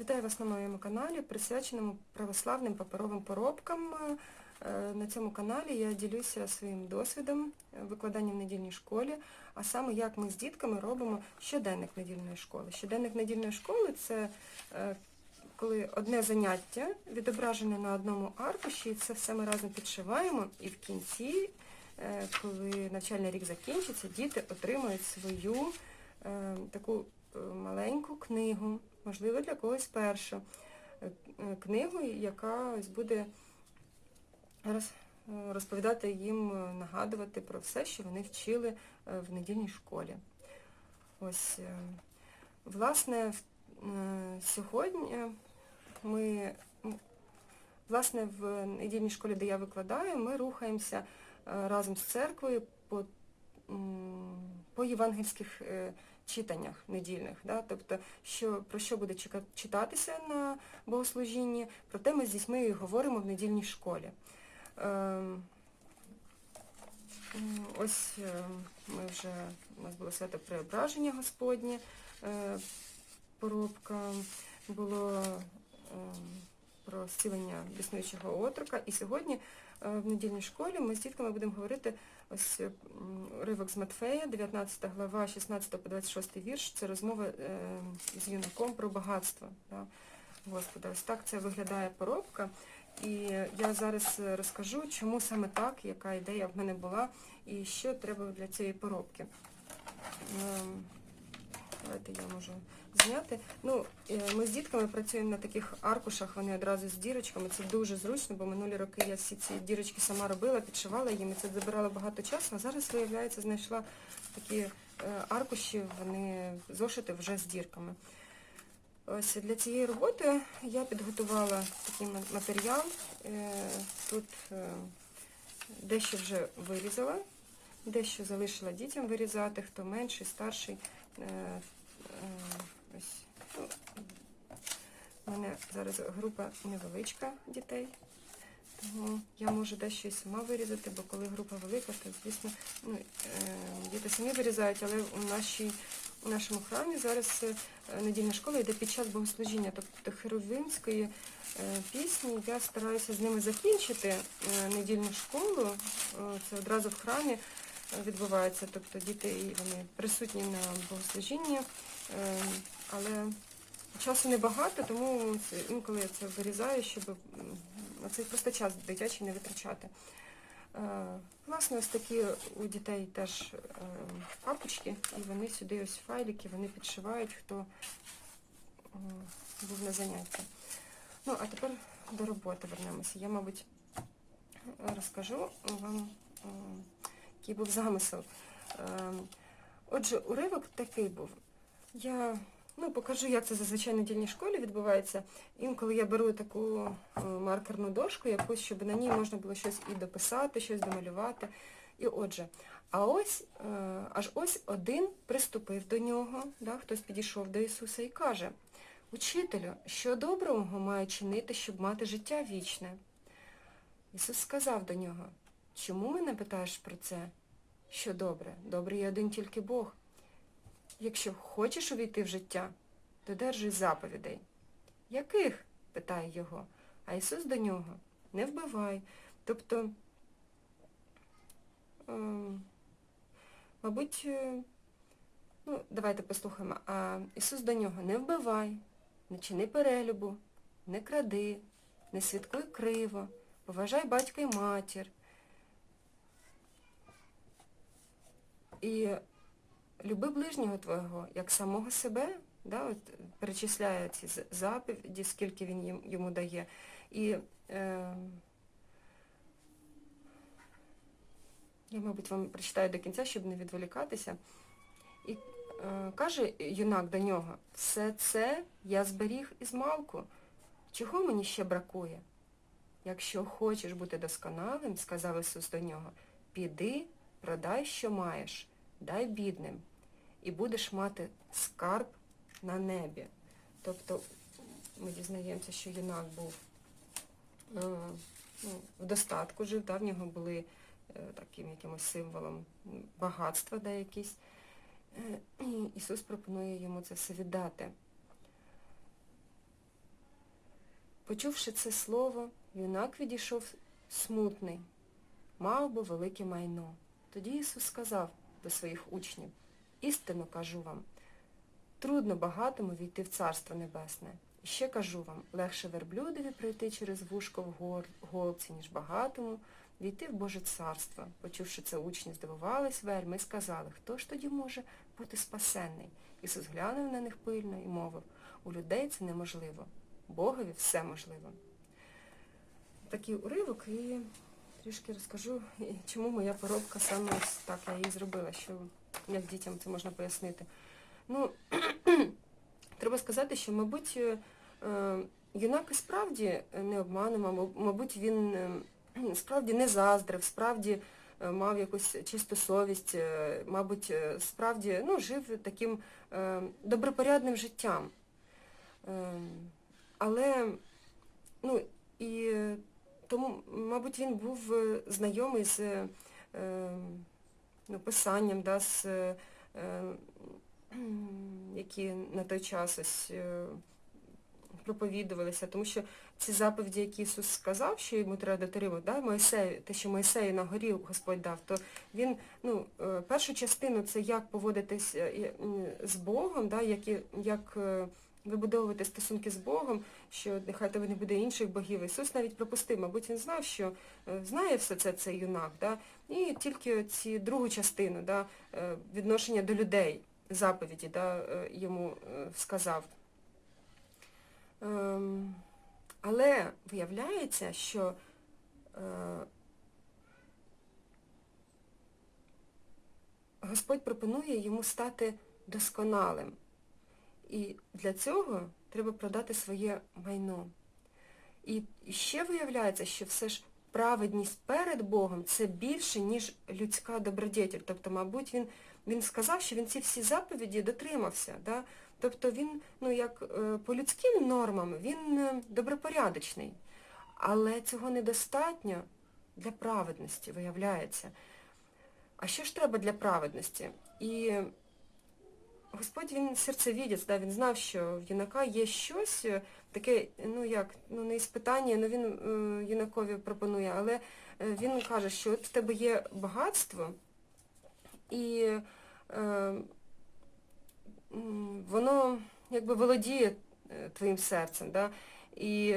Вітаю вас на моєму каналі, присвяченому православним паперовим поробкам. Е, На цьому каналі я ділюся своїм досвідом е, викладання в недільній школі, а саме як ми з дітками робимо щоденник недільної школи. Щоденник недільної школи це е, коли одне заняття відображене на одному аркуші, і це все ми разом підшиваємо, і в кінці, коли навчальний рік закінчиться, діти отримують свою таку маленьку книгу, можливо, для когось першу. Е, Книгу, яка ось буде розповідати їм, е, нагадувати про все, що вони вчили е, в недільній школі. Ось, власне, сьогодні ми, власне, в недільній школі, де я викладаю, ми рухаємося разом з церквою по, по євангельських читаннях недільних. Да? Тобто, що, про що буде читатися на богослужінні, про те ми з дітьми і говоримо в недільній школі. Ем, Ось е, ми вже, у нас було свято преображення Господнє, е, поробка, було ем, зцілення біснуючого отрока. І сьогодні е, в недільній школі ми з дітками будемо говорити ось м, уривок з Матфея, 19 глава, 16 по 26 вірш. Це розмова е, з юнаком про багатство. Да? Господа, ось так це виглядає поробка. І я зараз е, розкажу, чому саме так, яка ідея в мене була і що треба для цієї поробки. Давайте я можу зняти. Ну, е, ми з дітками працюємо на таких аркушах, вони одразу з дірочками. Це дуже зручно, бо минулі роки я всі ці дірочки сама робила, підшивала їм, і це забирало багато часу. А зараз, виявляється, знайшла такі е, аркуші, вони зошити вже з дірками. Ось для цієї роботи я підготувала такий матеріал. Е, Тут дещо вже вирізала, дещо залишила дітям вирізати, хто менший, старший. Ось. У мене зараз група невеличка дітей, тому я можу дещо і сама вирізати, бо коли група велика, то звісно ну, е, діти самі вирізають, але у нашій у нашому храмі зараз е, недільна школа йде під час богослужіння, тобто херовимської е, пісні. Я стараюся з ними закінчити недільну школу. Це одразу в храмі відбувається, тобто діти вони присутні на богослужінні, е, але часу небагато, тому інколи я це вирізаю, щоб цей просто час дитячий не витрачати. Е, Власне, ось такі у дітей теж е, папочки, і вони сюди ось файлики, вони підшивають, хто був на занятті. Ну, а тепер до роботи вернемося. Я, мабуть, розкажу вам, який був замисел. Е, Отже, уривок такий був. Я ну, покажу, як це зазвичай в недільній школі відбувається. Інколи я беру таку е, маркерну дошку, якусь, щоб на ній можна було щось і дописати, щось домалювати. І отже, а ось, е, аж ось один приступив до нього, да, хтось підійшов до Ісуса і каже, Учителю, що доброго маю чинити, щоб мати життя вічне? Ісус сказав до нього, чому мене питаєш про це? Що добре? Добрий є один тільки Бог. Якщо хочеш увійти в життя, додержуй заповідей. Яких? питає його. А Ісус до нього не вбивай. Тобто, ем, мабуть, е, ну, давайте послухаємо. А Ісус до нього не вбивай, не чини перелюбу, не кради, не свідкуй криво, поважай батька й матір. І люби ближнього твого, як самого себе, да, от, перечисляє ці заповіді, скільки він їм, йому дає. І е, я, мабуть, вам прочитаю до кінця, щоб не відволікатися. І е, каже юнак до нього, все це я зберіг із малку. Чого мені ще бракує? Якщо хочеш бути досконалим, сказав Ісус до нього, піди, продай, що маєш, дай бідним, і будеш мати скарб на небі. Тобто ми дізнаємося, що юнак був е, ну, в достатку жив, да, в нього були е, таким якимось символом багатства да, якісь. Е, Ісус пропонує йому це все віддати. Почувши це слово, юнак відійшов смутний, мав би велике майно. Тоді Ісус сказав до своїх учнів, істину кажу вам, трудно багатому війти в Царство Небесне. І ще кажу вам, легше верблюдові пройти через вушко в голці, ніж багатому війти в Боже Царство. Почувши це, учні здивувались вельми і сказали, хто ж тоді може бути спасенний? Ісус глянув на них пильно і мовив, у людей це неможливо, Богові все можливо. Такий уривок і трішки розкажу, чому моя поробка саме ось так я її зробила, що як дітям це можна пояснити. Ну, треба сказати, що, мабуть, е, юнак і справді не обманув, маб- мабуть, він е, справді не заздрив, справді е, мав якусь чисту совість, е, мабуть, е, справді ну, жив таким е, добропорядним життям. Е, Але, ну, і е, тому, мабуть, він був е, знайомий з е, ну, писанням, да, з, е, які на той час ось проповідувалися, тому що ці заповіді, які Ісус сказав, що йому треба дотримувати, да, Моїсею, те, що Моїсею на горі Господь дав, то він, ну, першу частину це як поводитись з Богом, да, як, як вибудовувати стосунки з Богом, що нехай тебе не буде інших богів. Ісус навіть пропустив, мабуть, він знав, що е, знає все це цей юнак, да, і тільки ці другу частину, да, е, відношення до людей, заповіді, да, е, йому сказав. Ем, Але виявляється, що Господь пропонує йому стати досконалим. І для цього треба продати своє майно. І ще виявляється, що все ж праведність перед Богом це більше, ніж людська добродетель. Тобто, мабуть, він, він сказав, що він ці всі заповіді дотримався. Да? Тобто він, ну як е, по людським нормам, він е, добропорядочний. Але цього недостатньо для праведності, виявляється. А що ж треба для праведності? І Господь він серцевідець, да, він знав, що в юнака є щось е, таке, ну як, ну не іспитання, ну він е, юнакові пропонує, але е, він каже, що от в тебе є багатство, і е, воно якби володіє твоїм серцем. Да? І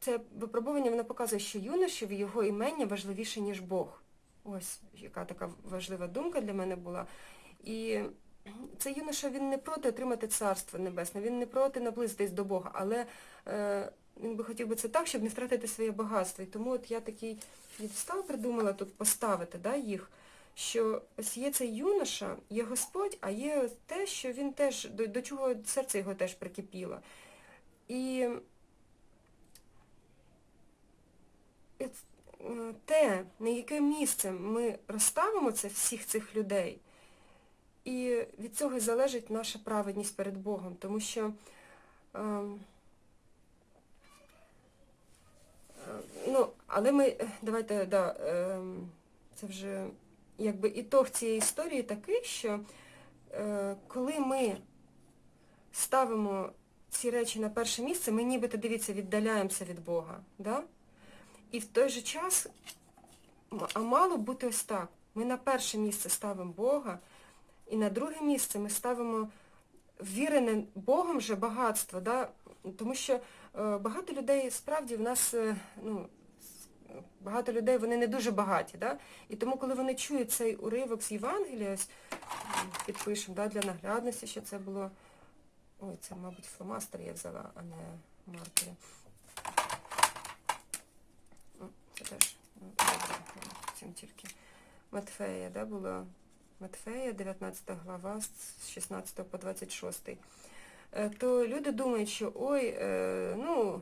це випробування воно показує, що юношеві його імення важливіше, ніж Бог. Ось яка така важлива думка для мене була. І цей юноша, він не проти отримати царство небесне, він не проти наблизитись до Бога, але е, він би хотів би це так, щоб не втратити своє багатство. І тому от я такий відстав, придумала тут поставити да, їх, що ось є цей юноша, є Господь, а є те, що він теж, до, до чого серце його теж прикипіло. І те, на яке місце ми розставимо це всіх цих людей, і від цього і залежить наша праведність перед Богом, тому що ем, е, ну, але ми, е, давайте, да, ем, це вже якби ітог цієї історії такий, що е, коли ми ставимо ці речі на перше місце, ми нібито, дивіться, віддаляємося від Бога. Да? І в той же час, а мало бути ось так. Ми на перше місце ставимо Бога, і на друге місце ми ставимо вірене Богом же багатство. Да? Тому що е, багато людей, справді, в нас, е, ну, багато людей, вони не дуже багаті. Да? І тому, коли вони чують цей уривок з Євангелія, ось підпишемо да, для наглядності, що це було. Ой, це, мабуть, фломастер я взяла, а не маркери. Ну, теж ну, цим тільки. Матфея, да, було Матфея, 19 глава, з 16 по 26. Е, То люди думають, що ой, е, ну,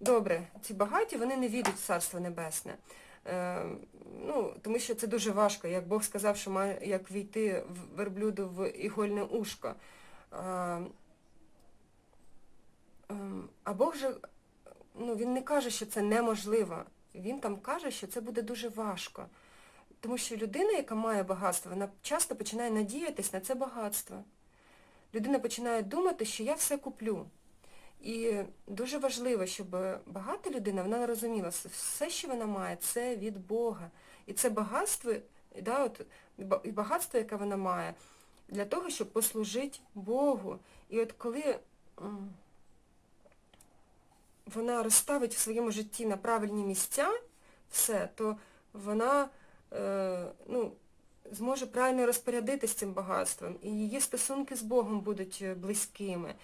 добре, ці багаті, вони не війдуть в Царство Небесне. Е, ну, тому що це дуже важко. Як Бог сказав, що має як війти в верблюду в ігольне ушко. Ем, А Бог же, ну, він не каже, що це неможливо. Він там каже, що це буде дуже важко. Тому що людина, яка має багатство, вона часто починає надіятись на це багатство. Людина починає думати, що я все куплю. І дуже важливо, щоб багата людина, вона розуміла, що все, що вона має, це від Бога. І це багатство, да, от, і багатство, яке вона має, для того, щоб послужити Богу. І от коли вона розставить в своєму житті на правильні місця все, то вона е, ну, зможе правильно розпорядитись цим багатством, і її стосунки з Богом будуть е, близькими.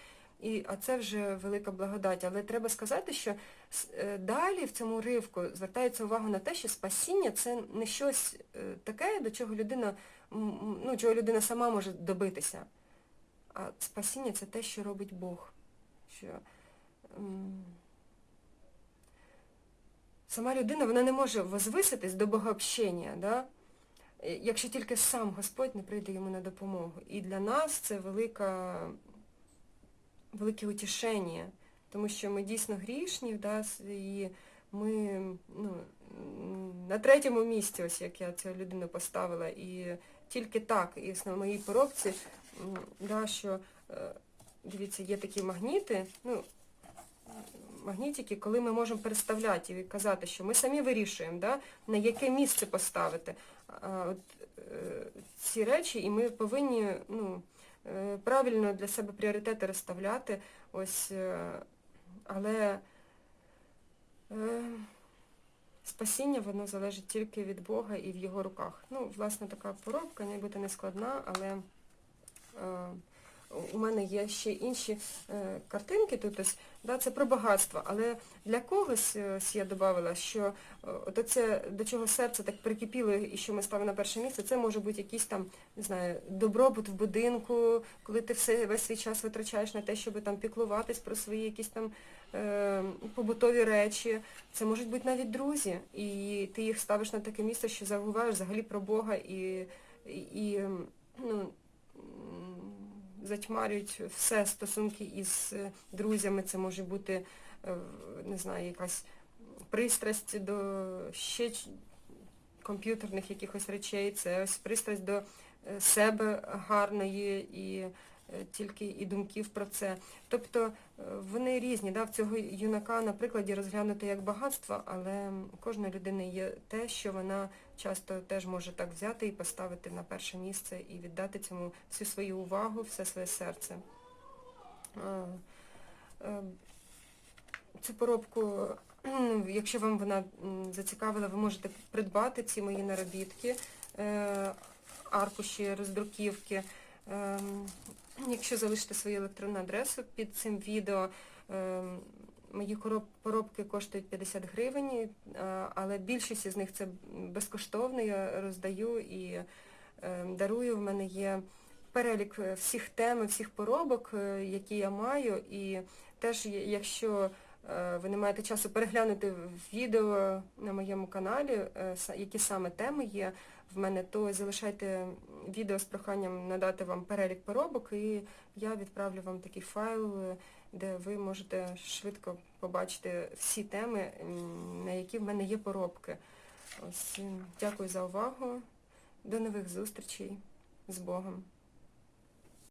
І, а це вже велика благодать. Але треба сказати, що е, далі в цьому ривку звертається увагу на те, що спасіння це не щось е, таке, до чого людина, ну, чого людина сама може добитися. А спасіння це те, що робить Бог. Що, сама людина вона не може возвиситись до богообщення, да? е, якщо тільки сам Господь не прийде йому на допомогу. І для нас це велика, велике утішення, тому що ми дійсно грішні, да, і ми ну, на третьому місці, ось як я цю людину поставила, і тільки так, і на моїй поробці, да, що, е, дивіться, є такі магніти, ну, магнітики, коли ми можемо переставляти і казати, що ми самі вирішуємо, да, на яке місце поставити от, е, ці речі, і ми повинні ну, е, правильно для себе пріоритети розставляти. Ось, е, але спасіння воно залежить тільки від Бога і в його руках. Ну, власне, така поробка, нібито не складна, але у мене є ще інші е, картинки тут ось, да, це про багатство, але для когось е, ось я додавала, що е, от оце, до чого серце так прикипіло і що ми ставимо на перше місце, це може бути якийсь там, не знаю, добробут в будинку, коли ти все, весь свій час витрачаєш на те, щоб там піклуватись про свої якісь там е, побутові речі. Це можуть бути навіть друзі, і ти їх ставиш на таке місце, що забуваєш взагалі про Бога і, і, і ну, затьмарюють все стосунки із е, друзями. Це може бути, е, не знаю, якась пристрасть до ще комп'ютерних якихось речей, це ось пристрасть до е, себе гарної і тільки і думків про це. Тобто е, вони різні. Да? В цього юнака на прикладі розглянути як багатство, але у кожної людини є те, що вона часто теж може так взяти і поставити на перше місце і віддати цьому всю свою увагу, все своє серце. Е, е, Цю поробку, якщо вам вона зацікавила, ви можете придбати ці мої наробітки, е, аркуші, роздруківки. Якщо залишите свою електронну адресу під цим відео, ем, мої короб- поробки коштують 50 гривень, е, але більшість із них це безкоштовно, я роздаю і ем, дарую. В мене є перелік е, всіх тем, всіх поробок, е, які я маю, і теж, якщо е, ви не маєте часу переглянути відео на моєму каналі, е, які саме теми є в мене, то залишайте відео з проханням надати вам перелік поробок, і я відправлю вам такий файл, е, де ви можете швидко побачити всі теми, на які в мене є поробки. Ось, дякую за увагу. До нових зустрічей з Богом.